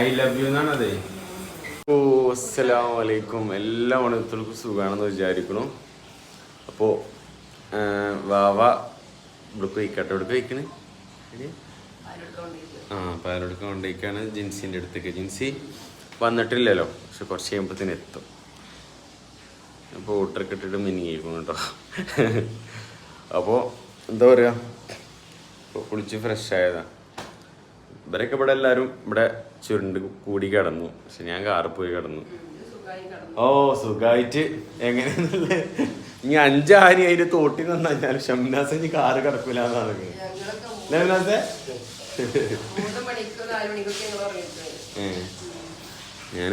I love you എന്നാണ് അതെ ഓ അസ്സലാം വലൈക്കും എല്ലാ മണത്തുകൾക്കും സുഖമാണെന്ന് വിചാരിക്കണു അപ്പോൾ വാവ ഇവിടെ പോയിക്കട്ടെ ഇവിടെ കഴിക്കണ് ആ പാലോടുക്ക കൊണ്ടേക്കാണ് ജിൻസിന്റെ അടുത്തേക്ക്. ജിൻസി വന്നിട്ടില്ലല്ലോ. പക്ഷെ കുറച്ച് കഴിയുമ്പോഴത്തേന് എത്തും. അപ്പോൾ ഓട്ടർ ഇട്ടിട്ട് മിനിങ്ങിയിരിക്കും കേട്ടോ. അപ്പോൾ എന്താ പറയുക ഇപ്പോൾ കുളിച്ച് ഫ്രഷ് ആയതാണ് ഇവരൊക്കെ ഇവിടെ എല്ലാവരും ഇവിടെ ചുരുണ്ട് കൂടി കിടന്നു. പക്ഷെ ഞാൻ കാറിൽ പോയി കിടന്നു. ഓ സുഖമായിട്ട് എങ്ങനെയാന്നുള്ളത് ഇനി അഞ്ചാരി അതിന്റെ തോട്ടി നിന്ന് കഴിഞ്ഞാൽ ഷംനാസ് ഇനി കാറ് കിടക്കൂല ഞാൻ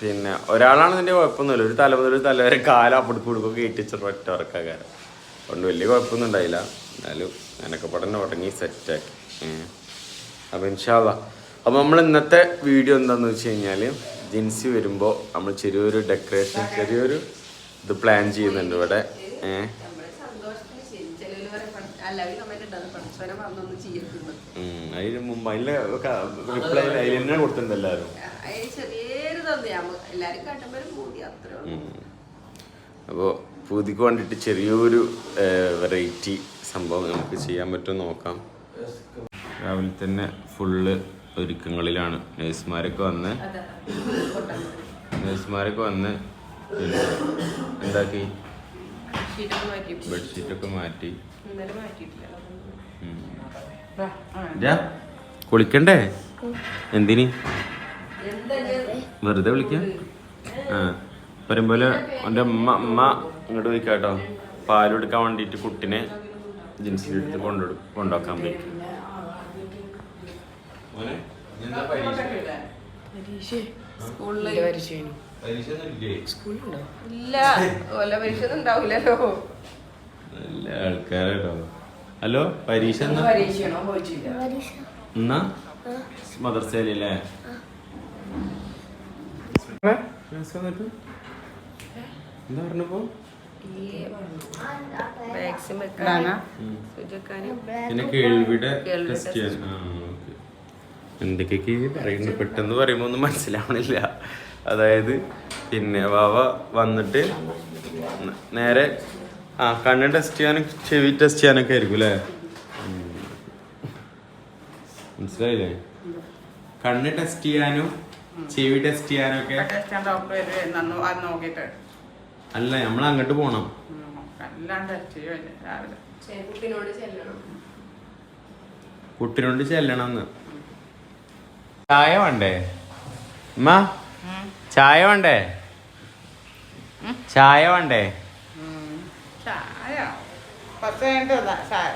പിന്നെ ഒരാളാണ് ഇതിന്റെ കുഴപ്പമൊന്നുമില്ല. ഒരു തല മുതൽ ഒരു തല വരെ കാല അപ്പടിക്ക് കൊടുക്കുക കയറ്റിച്ചിട്ട് അതുകൊണ്ട് വലിയ കുഴപ്പമൊന്നും ഉണ്ടായില്ല. എന്നാലും ഞാനൊക്കെ പഠനം ഉടങ്ങി സെറ്റാക്കി. അപ്പം ഇൻഷാല്ല അപ്പോൾ നമ്മൾ ഇന്നത്തെ വീഡിയോ എന്താന്ന് വെച്ച് കഴിഞ്ഞാൽ ജിൻസി വരുമ്പോൾ നമ്മൾ ചെറിയൊരു ഡെക്കറേഷൻ ചെറിയൊരു ഇത് പ്ലാൻ ചെയ്യുന്നുണ്ട് ഇവിടെ. ഏഹ് അതിന് മുമ്പ് അതിലെ റിപ്ലൈ അതിൽ തന്നെ കൊടുത്തിട്ടുണ്ട് എല്ലാവരും അപ്പോൾ പൂതിക്ക് വേണ്ടിയിട്ട് ചെറിയൊരു വെറൈറ്റി സംഭവം നമുക്ക് ചെയ്യാൻ പറ്റും നോക്കാം. രാവിലെ തന്നെ ഫുള്ള് ഒരുക്കങ്ങളിലാണ്. നേഴ്സുമാരൊക്കെ വന്ന് നേഴ്സുമാരൊക്കെ വന്ന് എന്താക്കി? ബെഡ്ഷീറ്റൊക്കെ മാറ്റി. കുളിക്കണ്ടേ? എന്തിനി? എന്താ വെറുതെ വിളിക്കാം? ആ വരുമ്പോലെ എന്റെ അമ്മ അമ്മ ഇങ്ങോട്ട് പോയിക്കാട്ടോ. പാലെടുക്കാൻ വേണ്ടിയിട്ട് കുട്ടിനെ ജിൻസിന്റെ എടുത്ത് കൊണ്ടു കൊണ്ടുവക്കാൻ പറ്റും. നല്ല ആൾക്കാരാട്ടോ. ഹലോ പരീക്ഷ എന്നാ? മദർസയിലല്ലേ എന്താ പറഞ്ഞപ്പോ? വാക്സിൻ വെക്കാനും പിന്നെ ടെസ്റ്റ് ചെയ്യാൻ എന്തൊക്കെയൊക്കെ പറയുന്നു? പെട്ടെന്ന് പറയുമ്പോൾ ഒന്നും മനസ്സിലാവണില്ല. അതായത് പിന്നെ വാവ വന്നിട്ട് നേരെ ആ കണ്ണ് ടെസ്റ്റ് ചെയ്യാനും ചെവി ടെസ്റ്റ് ചെയ്യാനൊക്കെ ആയിരിക്കും അല്ലേ. മനസ്സിലായില്ലേ? കണ്ണ് ടെസ്റ്റ് ചെയ്യാനും ചെവി ടെസ്റ്റ് ചെയ്യാനും അല്ല നമ്മൾ അങ്ങോട്ട് പോണം. രാവിലെ. കുട്ടിനോട് ചെല്ലണം. ചായ വേണ്ടേ? ഉമ്മാ ചായ വേണ്ടേ? ചായ വേണ്ടേ? ചായ. കഴിഞ്ഞിട്ട് ചായ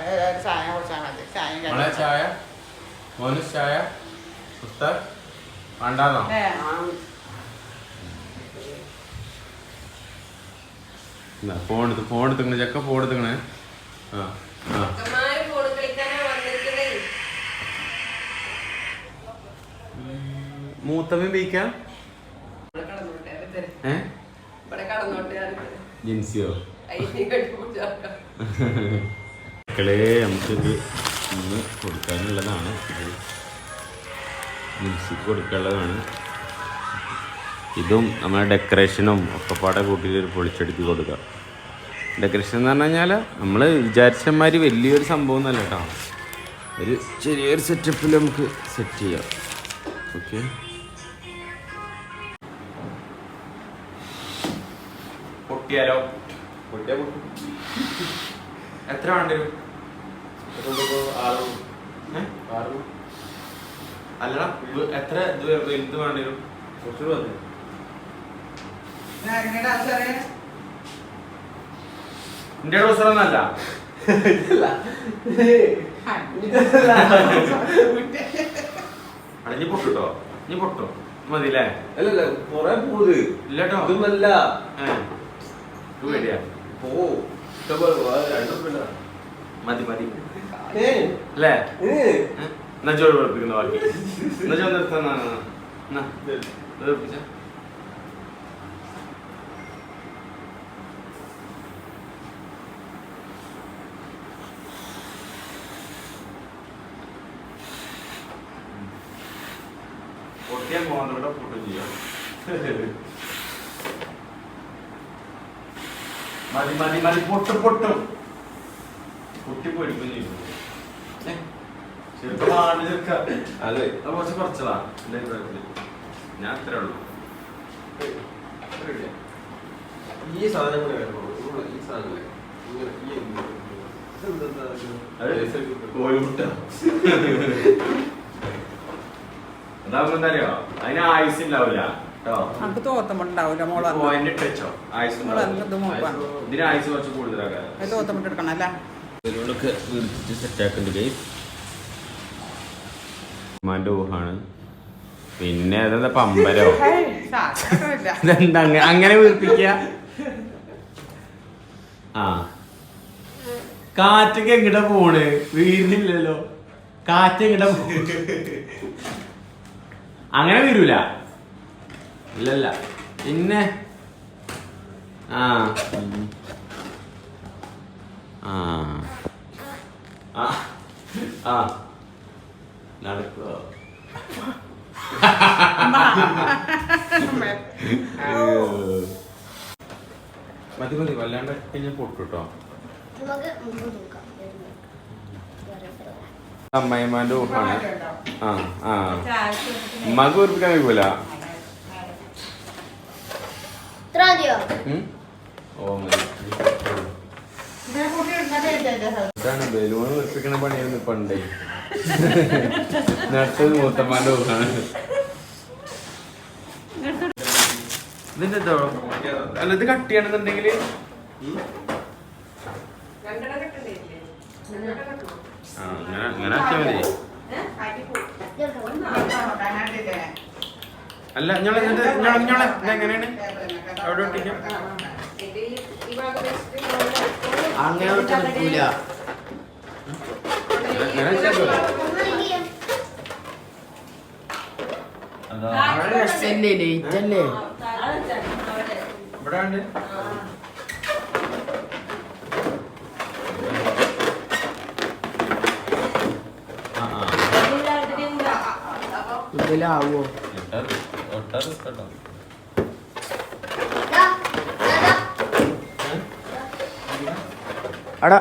ചായ കുടിച്ചാൽ മതി. ചായയും ചായ. ചായ. വേണ്ടാന്നോ ഫോൺ എടുത്ത് ഫോൺ എടുത്തേ ചക്ക ഫോൺ എടുത്തേ ആ ആ. മൂത്തമ്മ ബീക്കാം ഏ? ജിൻസിയോ? മക്കളെ നമുക്കിത് ഇന്ന് കൊടുക്കാനുള്ളതാണ്. ജിൻസിക്ക് കൊടുക്കാനുള്ളതാണ്. ഇതും നമ്മുടെ ഡെക്കറേഷനും ഒക്കെ പാടെ കൂട്ടിയിട്ട് ഒരു പൊളിച്ചെടുത്ത് കൊടുക്കുക ഡെക്കറേഷൻ എന്ന് പറഞ്ഞു കഴിഞ്ഞാൽ നമ്മൾ വിചാരിച്ചമാതിരി വലിയൊരു സംഭവം എന്നല്ല കേട്ടോ. ഒരു ചെറിയൊരു സെറ്റപ്പിൽ നമുക്ക് സെറ്റ് ചെയ്യാം. ഓക്കെ പൊട്ടിയാലോ? പൊട്ടിയാ പൊട്ടും. എത്ര വേണ്ടി വരും? അല്ലടാ എത്ര ഇത് വേണ്ടി വരും? കുറച്ചു വന്നു നിങ്ങളുടെ അവസരം എന്റെ ഡോസറൊന്നല്ല എന്നല്ല നീ പൊട്ടോ നീ പൊട്ടോ. മതില്ലേ അല്ലല്ല കൊറേ പോത് ഇല്ലട്ടോ. ഇതൊന്നല്ല പേടിയാ. പോ. മതി മതി. അല്ലേ? എന്നാ ജോലി പഠിപ്പിക്കുന്ന ബാക്കി. എന്നാ ജോലി നിർത്താൻ പോകാൻ ഇവിടെ പൊട്ടിയ ചെയ്യാം മതി മതി മതി പൊട്ടും പൊട്ടും പൊട്ടി പൊടിക്കും ചെയ്യും ചെറുപ്പമാണ് ചെറുക്ക അതെ അത് കുറച്ച് കുറച്ചതാ എന്റെ അഭിപ്രായത്തിൽ. ഞാൻ അത്രേ ഉള്ളൂ ഈ സാധനം കൂടെ വേണം ഈ സാധനം ഇങ്ങനെ ഈ ഇതെന്താ ഇത്? കോഴിമുട്ട അതാവുമ്പോ എന്താ അറിയോ? അതിന് ആയുസ് ഉണ്ടാവില്ല കേട്ടോ നമുക്ക് തോത്തമുണ്ടാവില്ല മോൾ പോയിന്റ് ഇട്ടോ ആയുസ് മോൾ ഇത് നോക്കാം ഇതിന് ആയുസ് കുറച്ച് കൂടുതലാകാം അത് തോത്തമുട്ട് എടുക്കണം അല്ല? ഇതിനോടൊക്കെ വീർത്തിട്ട് സെറ്റാക്കുന്നുണ്ട് ഗൈസ് ഉമ്മാന്റെ ഊഹാണ്. പിന്നെ അതെന്താ പമ്പരോ. ഇതെന്താ അങ്ങ- അങ്ങനെ വീർപ്പിക്ക? ആ. കാറ്റൊക്കെ എങ്ങടെ പോണ്? വീരുന്നില്ലല്ലോ. കാറ്റ് എങ്ങടെ പോ അങ്ങനെ വരൂല ഇല്ലല്ല. പിന്നെ? ആ. ആ. ആ. ആ. നടക്കോ? മതി മതി. വല്ലാണ്ട് കഴിഞ്ഞ പൊട്ടുട്ടോ. നമുക്ക് അമ്മായിമാന്റെ ഊഹാണ്. ആ ആ. ഉമ്മാക്ക് വീർപ്പിക്കാൻ കഴിയൂല? ഇതാണ് ബലൂൺ പണിയായിരുന്നു പണ്ടേ നട്ടത് മൂത്തമ്മാന്റെ ഊഹാണ്. ഇതിന്റെ ഇതോ? അല്ല ഇത് കട്ട് ചെയ്യണമെന്നുണ്ടെങ്കിൽ രണ്ടെണ്ണം അങ്ങനെ അങ്ങനെ ആക്കിയാൽ മതി. ഏഹ് കാറ്റി പോകും നോക്കാനായിട്ട് അല്ല ഞങ്ങളെ ഞങ്ങളെ ഞങ്ങളെ അവിടെ ഒട്ടിക്കാം. ഇത് ഈ ഈ വെച്ചിട്ട് ഇങ്ങോട്ട് അങ്ങനെ ഒട്ടും നിൽക്കൂല അങ്ങനെ വെച്ചാൽ അല്ലേ? ഇവിടെ ഉണ്ട് ആ ആ ഇതിലാവോ ഒട്ടാറ് അടാ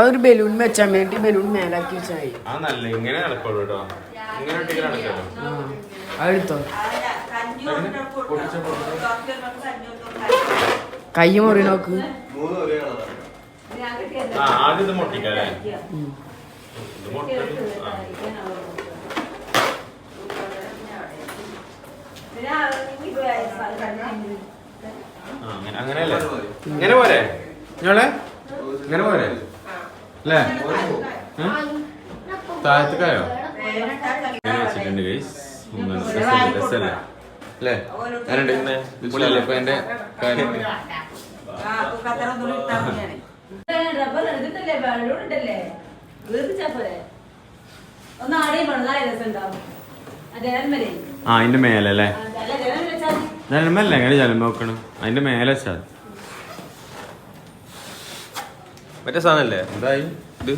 ഒരു ബലൂൺ വെച്ചാൽ വേണ്ടി ബലൂൺ മേലാക്കി വെച്ചായി. അതെടുത്തോ. കൈ മുറി നോക്ക്. ആദ്യം ഇത് മുട്ടിക്കാം ഇത് മുട്ടൽ ആ ആ, അങ്ങനെ അങ്ങനെയല്ലേ? ഇങ്ങനെ പോരെ ഞങ്ങളെ ഇങ്ങനെ പോരെ അല്ലേ? താഴത്തേക്കായോ? ഇങ്ങനെ വെച്ചിട്ടുണ്ട് ഗൈസ് രസമല്ലേ അല്ലേ? ഞാനുണ്ട് പുള്ളിയല്ലേ ഇപ്പൊ എന്റെ കാര്യം? ഒന്ന് ആടെയും വെള്ളം രസം ഉണ്ടാവും ജനന്മലേ ആ അതിന്റെ മേലെ അല്ലേ? അല്ല ജനം വെച്ചാൽ ജലമല്ല എങ്ങനെ ജലം നോക്കണം? അതിന്റെ മേലെ വെച്ചാൽ മറ്റേ സാധനല്ലേ? എന്തായി? ഇത്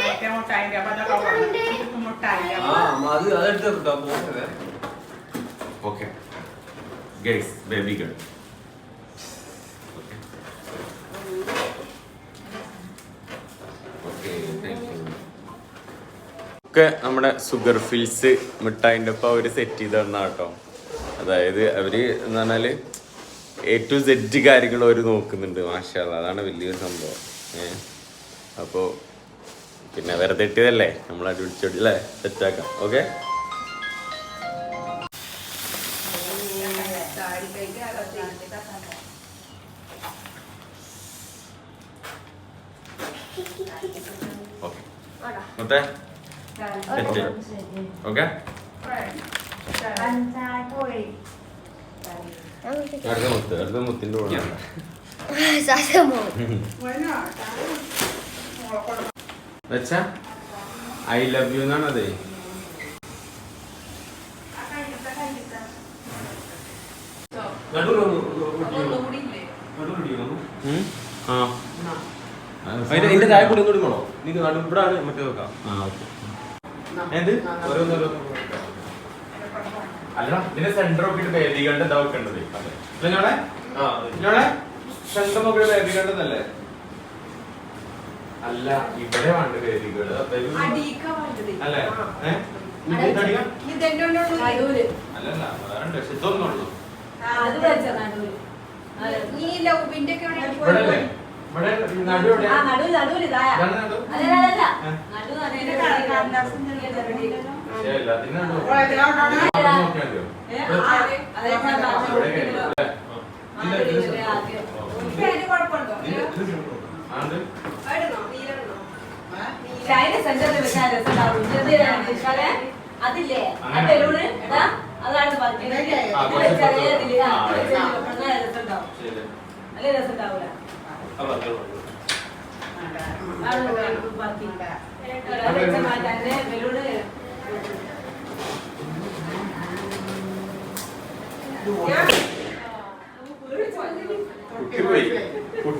മറ്റേ മുട്ടായിന്റെ അപ്പൊ അതൊക്കെ കൊടുക്കണം. മുട്ടായിന്റെ ആ അത് അതെടുത്തോ പോകുന്നത് ഓക്കെ ഗൈസ് ബേബി ഗേൾ ഒക്കെ നമ്മുടെ സുഗർ ഫിൽസ് മിഠായിന്റെ ഒപ്പം അവർ സെറ്റ് ചെയ്ത് തന്ന കേട്ടോ അതായത് അവർ എന്ന് പറഞ്ഞാൽ എ ടു സെറ്റ് കാര്യങ്ങൾ അവർ നോക്കുന്നുണ്ട് മാഷാല അതാണ് വലിയൊരു സംഭവം. ഏഹ് അപ്പോൾ പിന്നെ വെറുതെ ഇട്ടിയതല്ലേ നമ്മൾ അടിപിടിച്ചോടി അല്ലേ സെറ്റാക്കാം ഓക്കെ ഓക്കെ മൊത്തേ? സെറ്റ് ഓക്കെ അടുത്ത മുത്ത് അടുത്ത മുത്തിന്റെ കൂടെ വെച്ചാ ഐ ലവ് യു എന്നാണ് അതെ അതിന്റെ ഇതിന്റെ താഴെ കൂടി ഒന്നുകൂടി വേണോ നീ നടു ഇവിടെ ആണ് മറ്റേ നോക്കാം. ആ ഓക്കെ. എന്ത്? ഓരോന്നോരോന്ന് അല്ല ഇതിന്റെ സെന്റർ ഒക്കെ വേദികളുടെ ഇതാ വെക്കേണ്ടത്. ആ ഇതിനോടെ സെന്റർ നോക്കിയിട്ട് വേദിക്കേണ്ടതല്ലേ അല്ല ഇവിടെ വേണ്ട വേണ്ടത്. അല്ലേ? ഇതെന്നെ. അല്ലല്ല വേറെ നടൂര് അതെ. നീ ലൗബിന്റെ ഒക്കെ ഇവിടെ അല്ലേ ഇവിടെ നടു എവിടെയാ? ആ നടൂര് നടൂര് ഇതായ ഇതാണ് നടു? അല്ല അല്ല അല്ല അതില്ലേ ആ. ബലൂണ് അതാണ് പറഞ്ഞത്. നല്ല രസം ഉണ്ടാവൂല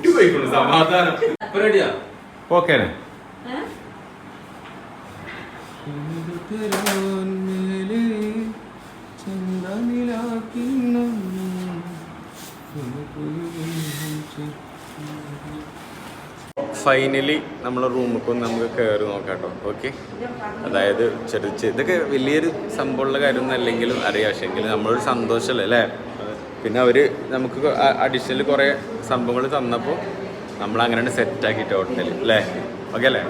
പോയിക്കൊള്ളു സമാധാനം. റെഡിയാ ഓക്കേനെ ഏ? ഫൈനലി നമ്മളെ റൂമിൽ ഒന്ന് നമുക്ക് കയറി നോക്കാം കേട്ടോ ഓക്കെ അതായത് ചെറിയ ഇതൊക്കെ വലിയൊരു സംഭവമുള്ള കാര്യമൊന്നും അല്ലെങ്കിലും അറിയാം. പക്ഷേ എങ്കിലും നമ്മളൊരു സന്തോഷമല്ലേ അല്ലേ? പിന്നെ അവർ നമുക്ക് അഡീഷണൽ കുറേ സംഭവങ്ങൾ തന്നപ്പോൾ നമ്മൾ അങ്ങനെ സെറ്റാക്കിയിട്ട് ഹോട്ടലിൽ അല്ലേ? ഓക്കെ അല്ലേ?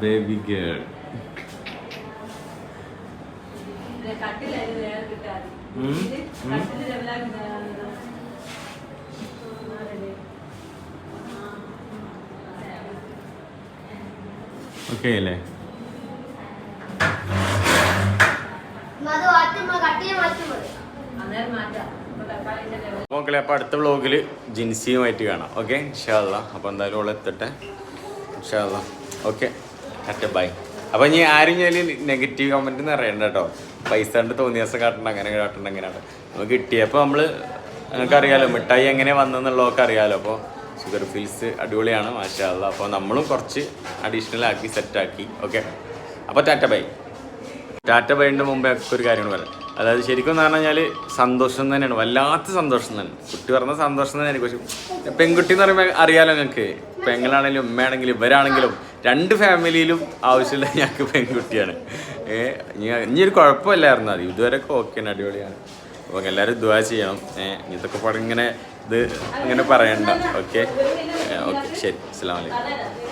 ബേബി ഗേൾ കട്ടിലായിരുന്നു ഓക്കെ അല്ലേ. മക്കളെ അപ്പോൾ അടുത്ത വ്ളോഗിൽ ജിൻസിയുമായിട്ട് കാണാം. ഓക്കെ ഇൻഷാല്ല അപ്പോൾ എന്തായാലും ഓളെത്തട്ടെ ഇൻഷാല്ല ഓക്കെ അറ്റ ബൈ അപ്പോൾ ഇനി ആരും ഞാൻ നെഗറ്റീവ് കമന്റ് എന്ന് അറിയണ്ട കേട്ടോ. പൈസ കണ്ട് തോന്നിയ ദിവസം കാട്ടണ്ട അങ്ങനെ കാട്ടണ്ട അങ്ങനെയാണ് നമുക്ക് കിട്ടിയപ്പോൾ നമ്മൾ അറിയാലോ മിഠായി എങ്ങനെ വന്നെന്നുള്ളതൊക്കെ അറിയാലോ. അപ്പോൾ ഷുഗർ ഫിൽസ് അടിപൊളിയാണ് മാഷാല്ല അപ്പോൾ നമ്മളും കുറച്ച് അഡീഷണൽ ആക്കി സെറ്റ് ആക്കി. ഓക്കെ അപ്പോൾ ടാറ്റ ബൈ. ടാറ്റ ബൈന്റെ മുമ്പേ ഒക്കെ ഒരു കാര്യങ്ങൾ പറയാം. അതായത് ശരിക്കും എന്ന് പറഞ്ഞു കഴിഞ്ഞാൽ സന്തോഷം തന്നെയാണ്. വല്ലാത്ത സന്തോഷം തന്നെ. കുട്ടി പറഞ്ഞ സന്തോഷം തന്നെയാണ് പക്ഷെ പെൺകുട്ടി എന്ന് പറയുമ്പോൾ അറിയാലോ നിങ്ങൾക്ക്? പെങ്ങളാണെങ്കിലും ഉമ്മയാണെങ്കിലും ഇവരാണെങ്കിലും രണ്ട് ഫാമിലിയിലും ആവശ്യമില്ല ഞങ്ങൾക്ക് പെൺകുട്ടിയാണ്. ഏഹ് ഇനി ഒരു കുഴപ്പമില്ലായിരുന്നു. അത് ഇതുവരെയൊക്കെ ഓക്കെയാണ് അടിപൊളിയാണ്. അപ്പോൾ എല്ലാവരും ദുവാ ചെയ്യണം. ഏഹ് ഇതൊക്കെ ഇങ്ങനെ ഇത് ഇങ്ങനെ പറയണ്ട. ഓക്കെ ഓക്കെ ശരി. അസ്സാം വലൈക്കും.